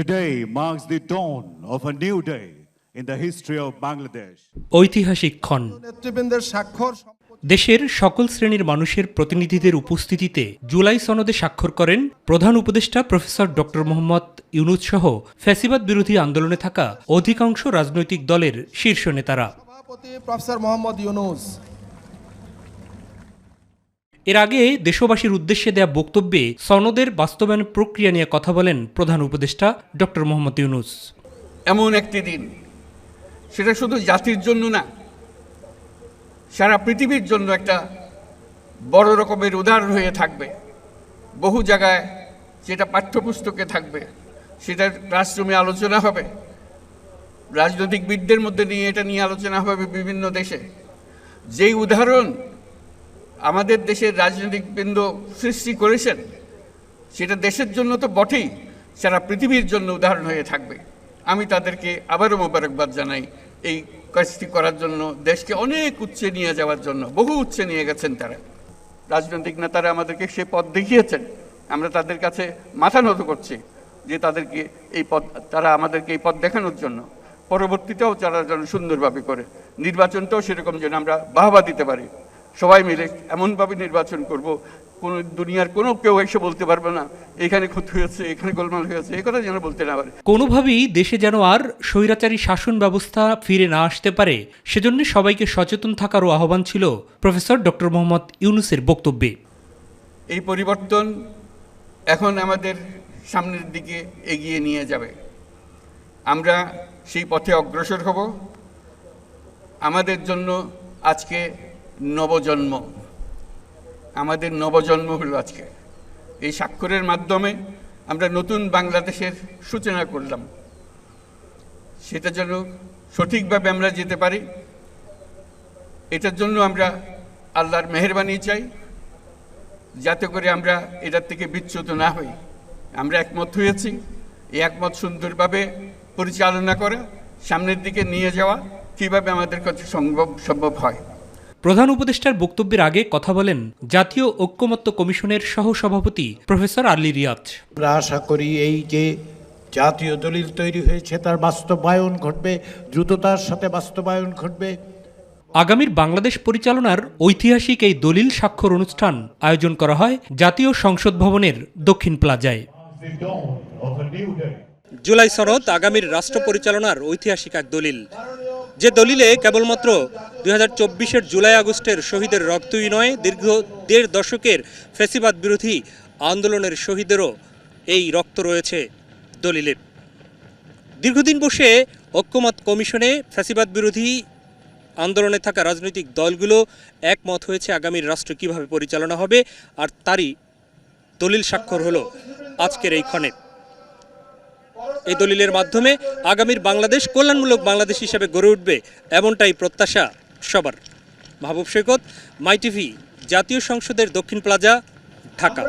Today marks the dawn of a new day in the history of Bangladesh. ঐতিহাসিক ক্ষণ। নেতৃবৃন্দের স্বাক্ষর দেশের সকল শ্রেণির মানুষের প্রতিনিধিদের উপস্থিতিতে জুলাই সনদে স্বাক্ষর করেন প্রধান উপদেষ্টা প্রফেসর ডক্টর মোহাম্মদ ইউনুস সহ ফ্যাসিবাদ বিরোধী আন্দোলনে থাকা অধিকাংশ রাজনৈতিক দলের শীর্ষ নেতারা। সভাপতি প্রফেসর মোহাম্মদ ইউনুস। এর আগে দেশবাসীর উদ্দেশ্যে দেয়া বক্তব্যে সনদের বাস্তবায়ন প্রক্রিয়া নিয়ে কথা বলেন প্রধান উপদেষ্টা ডক্টর মোহাম্মদ ইউনুস। এমন একটি দিন, সেটা শুধু জাতির জন্য না, সারা পৃথিবীর জন্য একটা বড় রকমের উদাহরণ হয়ে থাকবে। বহু জায়গায় যেটা পাঠ্যপুস্তকে থাকবে, সেটা ক্লাসরুমে আলোচনা হবে রাজনৈতিকবিদদের মধ্যে নিয়ে এটা নিয়ে আলোচনা হবে বিভিন্ন দেশে। যেই উদাহরণ আমাদের দেশের রাজনৈতিকবৃন্দ সৃষ্টি করেছেন, সেটা দেশের জন্য তো বটেই, সারা পৃথিবীর জন্য উদাহরণ হয়ে থাকবে। আমি তাদেরকে আবারও মোবারকবাদ জানাই, এই কাজটি করার জন্য, দেশকে অনেক উচ্চে নিয়ে যাওয়ার জন্য, বহু উচ্চে নিয়ে গেছেন তারা। রাজনৈতিক নেতারা আমাদেরকে সে পথ দেখিয়েছেন, আমরা তাদের কাছে মাথা নত করছি যে তাদেরকে এই পথ, তারা আমাদেরকে এই পথ দেখানোর জন্য, পরবর্তীতেও তারা যেন সুন্দরভাবে করে, নির্বাচনটাও সেরকম যেন আমরা বাহবা দিতে পারি। সবাই মিলে এমনভাবে নির্বাচন করব কোনো দুনিয়ার কোনো কেউ এসে বলতে পারবে না এখানে ক্ষতি হয়েছে এখানে গোলমাল হয়েছে এই কথা যেন বলতে না পারে। কোনোভাবেই দেশে যেন আর স্বৈরাচারী শাসন ব্যবস্থা ফিরে না আসতে পারে সেজন্য সবাইকে সচেতন থাকারও আহ্বান ছিল প্রফেসর ডক্টর মোহাম্মদ ইউনুসের বক্তব্যে। এই পরিবর্তন এখন আমাদের সামনের দিকে এগিয়ে নিয়ে যাবে। আমরা সেই পথে অগ্রসর হব। আমাদের জন্য আজকে নবজন্ম। আমাদের নবজন্ম হলো আজকে। এই স্বাক্ষরের মাধ্যমে আমরা নতুন বাংলাদেশের সূচনা করলাম। সেটা যেন সঠিকভাবে আমরা যেতে পারি, এটার জন্য আমরা আল্লাহর মেহরবানি চাই, যাতে করে আমরা এটার থেকে বিচ্যুত না হই। আমরা একমত হয়েছি, এই একমত সুন্দরভাবে পরিচালনা করা, সামনের দিকে নিয়ে যাওয়া কীভাবে আমাদের কাছে সম্ভব সম্ভব হয়। প্রধান উপদেষ্টার বক্তব্যের আগে কথা বলেন জাতীয় ঐক্যমত্য কমিশনের সহসভাপতি প্রফেসর আলী রিয়াজ আমরা আশা করি এই যে জাতীয় দলিল তৈরি হয়েছে তার বাস্তবায়ন ঘটবে দ্রুততার সাথে বাস্তবায়ন ঘটবে। আগামীর বাংলাদেশ পরিচালনার ঐতিহাসিক এই দলিল স্বাক্ষর অনুষ্ঠান আয়োজন করা হয় জাতীয় সংসদ ভবনের দক্ষিণ প্লাজায়. জুলাই সনদ আগামীর রাষ্ট্র পরিচালনার ঐতিহাসিক এক দলিল। যে দলিলে কেবলমাত্র দুই হাজার জুলাই আগস্টের শহীদের রক্তই নয়, দীর্ঘ দেড় দশকের ফেসিবাদ বিরোধী আন্দোলনের শহীদেরও এই রক্ত রয়েছে দলিলে। দীর্ঘদিন বসে ঐক্যমত কমিশনে ফ্যাসিবাদ বিরোধী আন্দোলনে থাকা রাজনৈতিক দলগুলো একমত হয়েছে আগামীর রাষ্ট্র কীভাবে পরিচালনা হবে, আর তারই দলিল স্বাক্ষর হলো আজকের এই ক্ষণে। এই দলিলের মাধ্যমে আগামীর বাংলাদেশ কল্যাণমূলক বাংলাদেশ হিসেবে গড়ে উঠবে এমনটাই প্রত্যাশা সবার। মাহবুব সৈকত মাইটিভি জাতীয় সংসদের দক্ষিণ প্লাজা, ঢাকা।